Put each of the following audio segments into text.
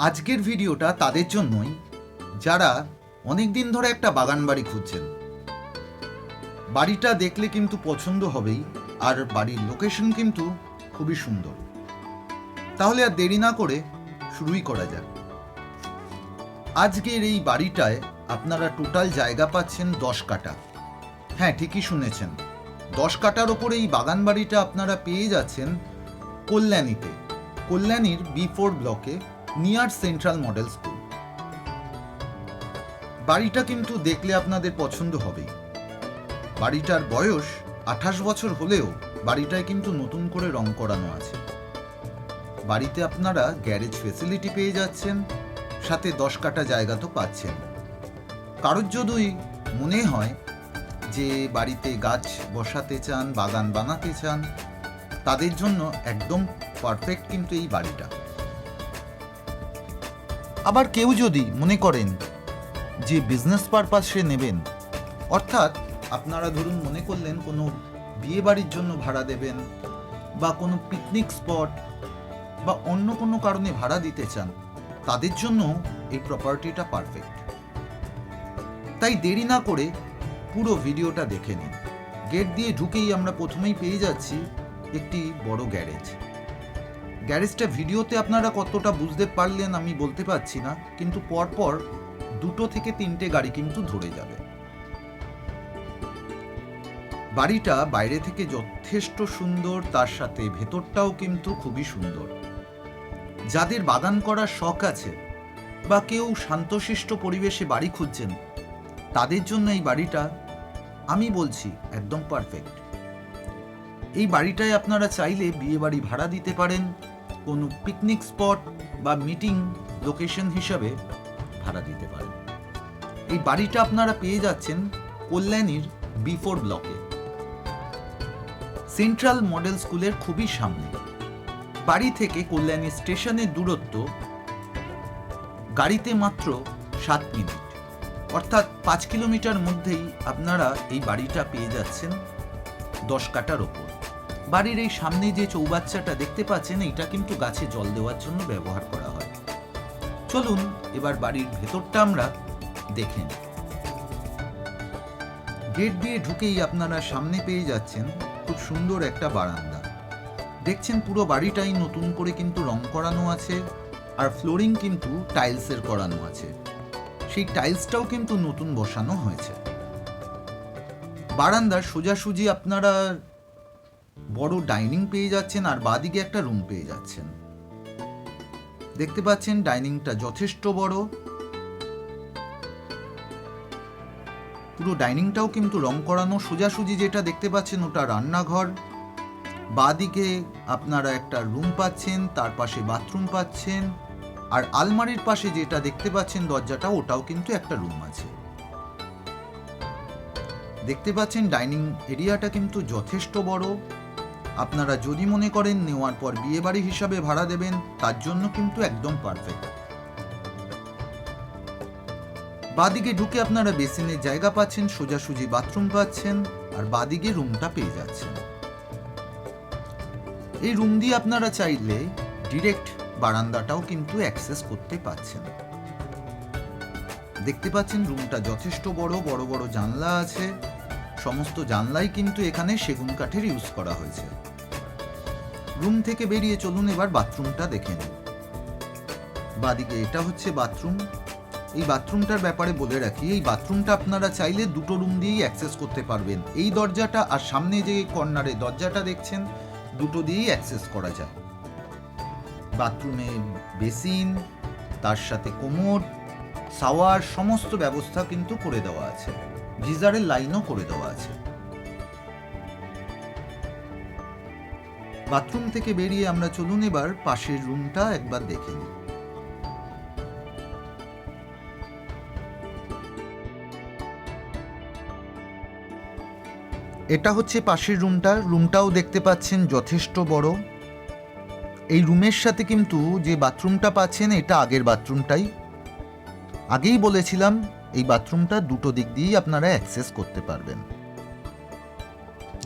আজকের ভিডিওটা তাদের জন্যই, যারা অনেক দিন ধরে একটা বাগান বাড়ি খুঁজছেন। বাড়িটা দেখলে কিন্তু পছন্দ হবেই, আর বাড়ির লোকেশন কিন্তু খুবই সুন্দর। তাহলে আর দেরি না করে শুরুই করা যাক। আজকের এই বাড়িটায় আপনারা টোটাল জায়গা পাচ্ছেন দশ কাটা হ্যাঁ ঠিকই শুনেছেন। দশ কাটার ওপরে এই বাগান বাড়িটা আপনারা পেয়ে যাচ্ছেন কল্যাণীতে। কল্যাণীর বি ফোর ব্লকে নিয়ার সেন্ট্রাল মডেল স্কুল। বাড়িটা কিন্তু দেখলে আপনাদের পছন্দ হবে বাড়িটার বয়স আঠাশ বছর হলেও বাড়িটায় কিন্তু নতুন করে রং করানো আছে। বাড়িতে আপনারা গ্যারেজ ফেসিলিটি পেয়ে যাচ্ছেন, সাথে দশ কাটা জায়গা তো পাচ্ছেন। কারোর যদি মনে হয় যে বাড়িতে গাছ বসাতে চান, বাগান বানাতে চান, তাদের জন্য একদম পারফেক্ট কিন্তু এই বাড়িটা। আবার কেউ যদি মনে করেন যে বিজনেস পারপাসে নেবেন, অর্থাৎ আপনারা ধরুন মনে করলেন কোনো বিয়ে বাড়ির জন্য ভাড়া দেবেন বা কোনো পিকনিক স্পট বা অন্য কোনো কারণে ভাড়া দিতে চান, তাদের জন্য এই প্রপার্টিটা পারফেক্ট তাই দেরি না করে পুরো ভিডিওটা দেখে নিন। গেট দিয়ে ঢুকেই আমরা প্রথমেই পেয়ে যাচ্ছি একটি বড় গ্যারেজ গ্যারেজটা ভিডিওতে আপনারা কতটা বুঝতে পারলেন আমি বলতে পারছি না, কিন্তু পরপর দুটো থেকে তিনটে গাড়ি কিন্তু ধরে যাবে। বাড়িটা বাইরে থেকে যথেষ্ট সুন্দর, তার সাথে ভেতরটাও কিন্তু খুবই সুন্দর। যাদের বাগান করার শখ আছে বা কেউ শান্তশিষ্ট পরিবেশে বাড়ি খুঁজছেন, তাদের জন্য এই বাড়িটা আমি বলছি একদম পারফেক্ট এই বাড়িটায় আপনারা চাইলে বিয়ে বাড়ি ভাড়া দিতে পারেন কোনো পিকনিক স্পট বা মিটিং লোকেশন হিসাবে ভাড়া দিতে পারেন। এই বাড়িটা আপনারা পেয়ে যাচ্ছেন কল্যাণীর বিফোর ব্লকে সেন্ট্রাল মডেল স্কুলের খুবই সামনে। বাড়ি থেকে কল্যাণী স্টেশনের দূরত্ব গাড়িতে মাত্র সাত মিনিট। অর্থাৎ পাঁচ কিলোমিটার মধ্যেই আপনারা এই বাড়িটা পেয়ে যাচ্ছেন দশ কাটার ওপর। বাড়ির এই সামনে যে চৌবাচ্চাটা দেখতে পাচ্ছেন এটা কিন্তু গাছে জল দেওয়ার জন্য ব্যবহার করা হয়। চলুন, এবার বাড়ির ভেতরটা আমরা দেখে নিই। গেট দিয়ে ঢুকেই আপনারা সামনে পেয়ে যাচ্ছেন খুব সুন্দর একটা বারান্দা। দেখছেন পুরো বাড়িটাই নতুন করে কিন্তু রং করানো আছে, আর ফ্লোরিং কিন্তু টাইলসের করানো আছে। সেই টাইলসটাও কিন্তু নতুন বসানো হয়েছে। বারান্দার সোজাসুজি আপনারা বড় ডাইনিং পেয়ে যাচ্ছেন আর বাদিকে একটা রুম পেয়ে যাচ্ছেন। দেখতে পাচ্ছেন ডাইনিংটা যথেষ্ট বড়। পুরো ডাইনিংটাও কিন্তু রং করানো সোজাসুজি যেটা দেখতে পাচ্ছেন ওটা রান্নাঘর। বাদিকে আপনারা একটা রুম পাচ্ছেন, তার পাশে বাথরুম পাচ্ছেন, আর আলমারির পাশে যেটা দেখতে পাচ্ছেন দরজাটা, ওটাও কিন্তু একটা রুম আছে। দেখতে পাচ্ছেন ডাইনিং এরিয়াটা কিন্তু যথেষ্ট বড়। আপনারা যদি মনে করেন নেওয়ার পর বিয়ে বাড়ি হিসাবে ভাড়া দেবেন, তার জন্য কিন্তু একদম পারফেক্ট বাদিকে ঢুকে আপনারা বেসিনের জায়গা পাচ্ছেন, সোজাসুজি বাথরুম পাচ্ছেন, আর বাদিকে রুমটা পেয়ে যাচ্ছেন। এই রুম দিয়ে আপনারা চাইলে ডিরেক্ট বারান্দাটাও কিন্তু অ্যাক্সেস করতে পাচ্ছেন। দেখতে পাচ্ছেন রুমটা যথেষ্ট বড় বড় বড় জানলা আছে। সমস্ত জানলাই কিন্তু এখানে সেগুন কাঠের ইউজ করা হয়েছে। রুম থেকে বেরিয়ে চলুন এবার বাথরুমটা দেখে নিন বাদিকে এটা হচ্ছে বাথরুম। এই বাথরুমটার ব্যাপারে বলে রাখি, এই বাথরুমটা আপনারা চাইলে দুটো রুম দিয়েই অ্যাক্সেস করতে পারবেন। এই দরজাটা আর সামনে যে কর্নারে দরজাটা দেখছেন, দুটো দিয়েই অ্যাক্সেস করা যায়। বাথরুমে বেসিন, তার সাথে কোমর সাওয়ার সমস্ত ব্যবস্থা কিন্তু করে দেওয়া আছে। গিজারের লাইনও করে দেওয়া আছে। বাথরুম থেকে বেরিয়ে আমরা চলুন এবার পাশের রুমটা একবার দেখে নিই। এটা হচ্ছে পাশের রুমটা, রুমটাও দেখতে পাচ্ছেন যথেষ্ট বড়। এই রুমের সাথে কিন্তু যে বাথরুমটা পাচ্ছেন, এটা আগের বাথরুমটাই। আগেই বলেছিলাম, এই বাথরুমটা দুটো দিক দিয়েই আপনারা অ্যাক্সেস করতে পারবেন।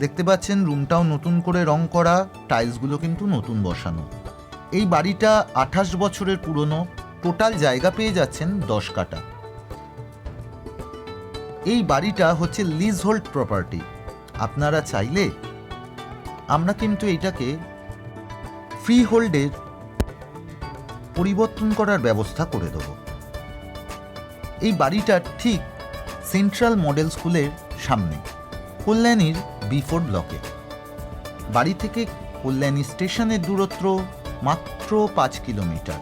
দেখতে পাচ্ছেন রুমটাও নতুন করে রং করা, টাইলসগুলো কিন্তু নতুন বসানো। এই বাড়িটা আঠাশ বছরের পুরনো, টোটাল জায়গা পেয়ে যাচ্ছেন দশ কাটা। এই বাড়িটা হচ্ছে লিজ হোল্ড প্রপার্টি। আপনারা চাইলে আমরা কিন্তু এটাকে ফ্রি হোল্ডের পরিবর্তন করার ব্যবস্থা করে দেব। এই বাড়িটা ঠিক সেন্ট্রাল মডেল স্কুলের সামনে। কল্যাণীর বিফোর ব্লকে। বাড়ি থেকে কল্যাণী স্টেশনের দূরত্ব মাত্র পাঁচ কিলোমিটার।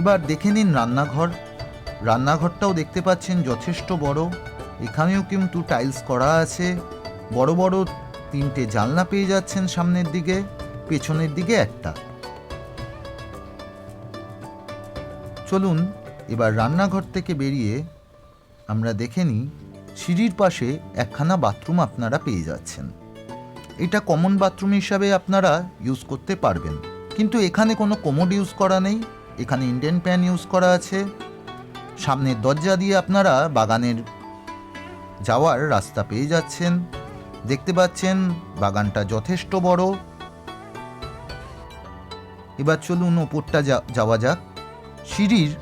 এবার দেখে নিন রান্নাঘর। রান্নাঘরটাও দেখতে পাচ্ছেন যথেষ্ট বড়। এখানেও কিন্তু টাইলস করা আছে। বড় বড় তিনটে জানলা পেয়ে যাচ্ছেন সামনের দিকে, পেছনের দিকে একটা। চলুন, এবার রান্নাঘর থেকে বেরিয়ে আমরা দেখে নিই সিঁড়ির পাশে একখানা বাথরুম আপনারা পেয়ে যাচ্ছেন। এটা কমন বাথরুম হিসাবে আপনারা ইউজ করতে পারবেন। কিন্তু এখানে কোনো কোমোড ইউজ করা নেই। এখানে ইন্ডিয়ান প্যান ইউজ করা আছে। সামনের দরজা দিয়ে আপনারা বাগানের যাওয়ার রাস্তা পেয়ে যাচ্ছেন। দেখতে পাচ্ছেন, বাগানটা যথেষ্ট বড়। এবার চলুন ওপরটা যাওয়া যাক। সিঁড়ির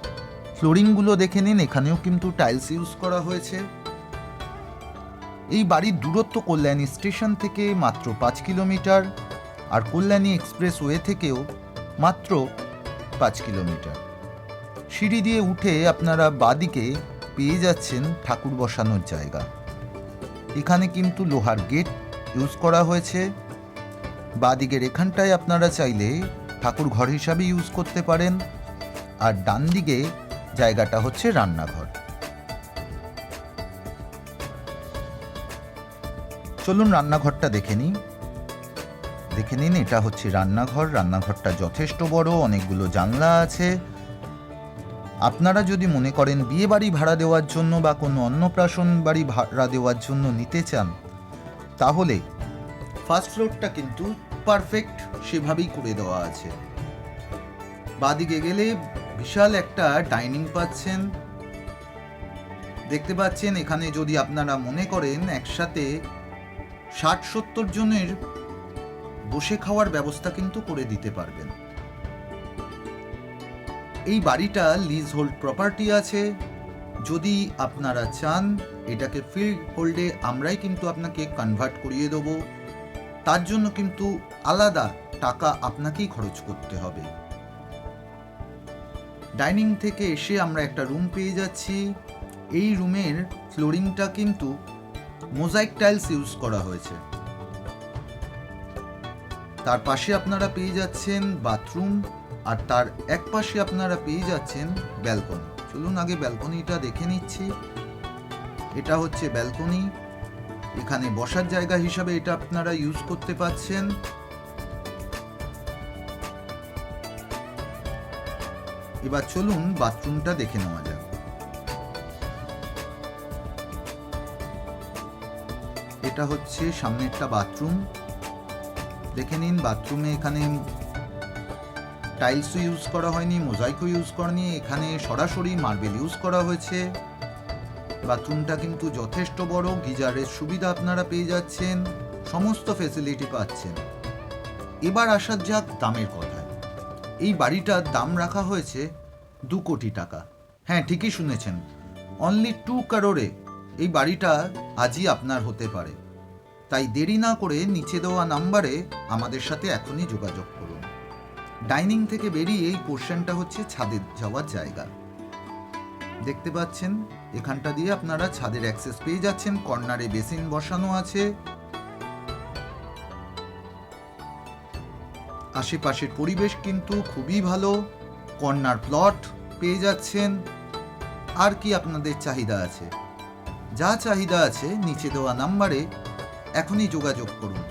ফ্লোরিংগুলো দেখে নিন। এখানেও কিন্তু টাইলস ইউজ করা হয়েছে। এই বাড়ির দূরত্ব কল্যাণী স্টেশন থেকে মাত্র পাঁচ কিলোমিটার আর কল্যাণী এক্সপ্রেস ওয়ে থেকেও মাত্র পাঁচ কিলোমিটার। সিঁড়ি দিয়ে উঠে আপনারা বাদিকে পেয়ে যাচ্ছেন ঠাকুর বসানোর জায়গা। এখানে কিন্তু লোহার গেট ইউজ করা হয়েছে। বাদিকের এখানটায় আপনারা চাইলে ঠাকুর ঘর হিসাবে ইউজ করতে পারেন। আর ডান দিকে জায়গাটা হচ্ছে রান্নাঘর। চলুন রান্নাঘরটা দেখে নিই। দেখে নিন, এটা হচ্ছে রান্নাঘর। রান্নাঘরটা যথেষ্ট বড়, অনেকগুলো জানলা আছে। আপনারা যদি মনে করেন বিয়ে বাড়ি ভাড়া দেওয়ার জন্য বা কোনো অন্নপ্রাশন বাড়ি ভাড়া দেওয়ার জন্য নিতে চান, তাহলে ফার্স্ট ফ্লোরটা কিন্তু পারফেক্ট সেভাবেই করে দেওয়া আছে। বাদিকে গেলে বিশাল একটা ডাইনিং পাচ্ছেন। দেখতে পাচ্ছেন, এখানে যদি আপনারা মনে করেন একসাথে ষাট সত্তর জনের বসে খাওয়ার ব্যবস্থা কিন্তু করে দিতে পারবেন। এই বাড়িটা লিজ হোল্ড প্রপার্টি আছে। যদি আপনারা চান, এটাকে ফিল্ড হোল্ডে আমরাই কিন্তু আপনাকে কনভার্ট করিয়ে দেবো। তার জন্য কিন্তু আলাদা টাকা আপনাকেই খরচ করতে হবে। ডাইনিং থেকে এসে আমরা একটা রুম পেয়ে যাচ্ছি। এই রুমের ফ্লোরিংটা কিন্তু মোজাইক টাইলস ইউজ করা হয়েছে। তার পাশে আপনারা পেয়ে যাচ্ছেন বাথরুম আর তার এক পাশে আপনারা পেয়ে যাচ্ছেন ব্যালকনি। চলুন আগে ব্যালকনিটা দেখে নিচ্ছি। এটা হচ্ছে ব্যালকনি। এখানে বসার জায়গা হিসাবে এটা আপনারা ইউজ করতে পাচ্ছেন। এবার চলুন বাথরুমটা দেখে নেওয়া যাক। এটা হচ্ছে সামনেরটা বাথরুম। দেখে নিন, বাথরুমে এখানে টাইলসও ইউজ করা হয়নি, মোজাইকও ইউজ করেনি, এখানে সরাসরি মার্বেল ইউজ করা হয়েছে। বাথরুমটা কিন্তু যথেষ্ট বড়, গিজারের সুবিধা আপনারা পেয়ে যাচ্ছেন, সমস্ত ফেসিলিটি পাচ্ছেন। এবার আসার যাক দামের কথায়। এই বাড়িটার দাম রাখা হয়েছে দু কোটি টাকা। হ্যাঁ ঠিকই শুনেছেন। অনলি টু কারোরে এই বাড়িটা আজই আপনার হতে পারে। তাই দেরি না করে নিচে দেওয়া নাম্বারে আমাদের সাথে এখনই যোগাযোগ করুন। ডাইনিং থেকে বেরিয়ে এই পোর্শনটা হচ্ছে ছাদের যাওয়ার জায়গা। দেখতে পাচ্ছেন, এখানটা দিয়ে আপনারা ছাদের অ্যাক্সেস পেয়ে যাচ্ছেন, কর্নারে বেসিন বসানো আছে। আশেপাশের পরিবেশ কিন্তু খুবই ভালো, কর্নার প্লট পেয়ে যাচ্ছেন। আর কি আপনাদের চাহিদা আছে? যা চাহিদা আছে নিচে দেওয়া নাম্বারে এখনই যোগাযোগ করুন।